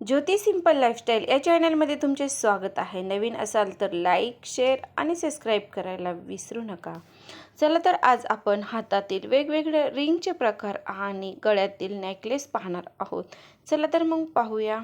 ज्योती simple lifestyle या चॅनलमध्ये तुमचे स्वागत आहे. नवीन असाल तर लाईक शेअर आणि सबस्क्राईब करायला विसरू नका. चला तर आज आपण हातातील वेगवेगळे रिंगचे प्रकार आणि गळ्यातील नेकलेस पाहणार आहोत. चला तर मग पाहूया.